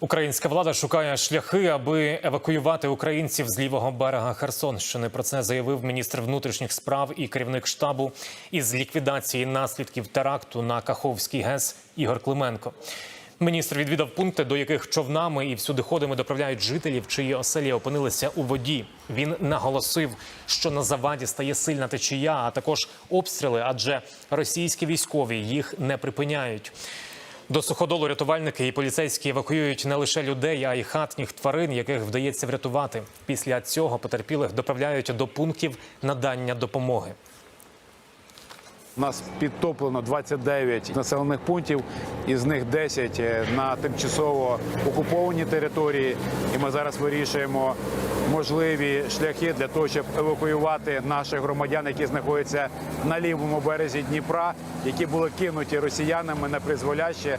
Українська влада шукає шляхи, аби евакуювати українців з лівого берега Херсонщини. Про це заявив міністр внутрішніх справ і керівник штабу із ліквідації наслідків теракту на Каховський ГЕС Ігор Клименко. Міністр відвідав пункти, до яких човнами і всюдиходами доправляють жителів, чиї оселі опинилися у воді. Він наголосив, що на заваді стає сильна течія, а також обстріли, адже російські військові їх не припиняють. До суходолу рятувальники і поліцейські евакуюють не лише людей, а й хатніх тварин, яких вдається врятувати. Після цього потерпілих доправляють до пунктів надання допомоги. У нас підтоплено 29 населених пунктів, із них 10 на тимчасово окупованій території. І ми зараз вирішуємо можливі шляхи для того, щоб евакуювати наших громадян, які знаходяться на лівому березі Дніпра, які були кинуті росіянами на призволяще.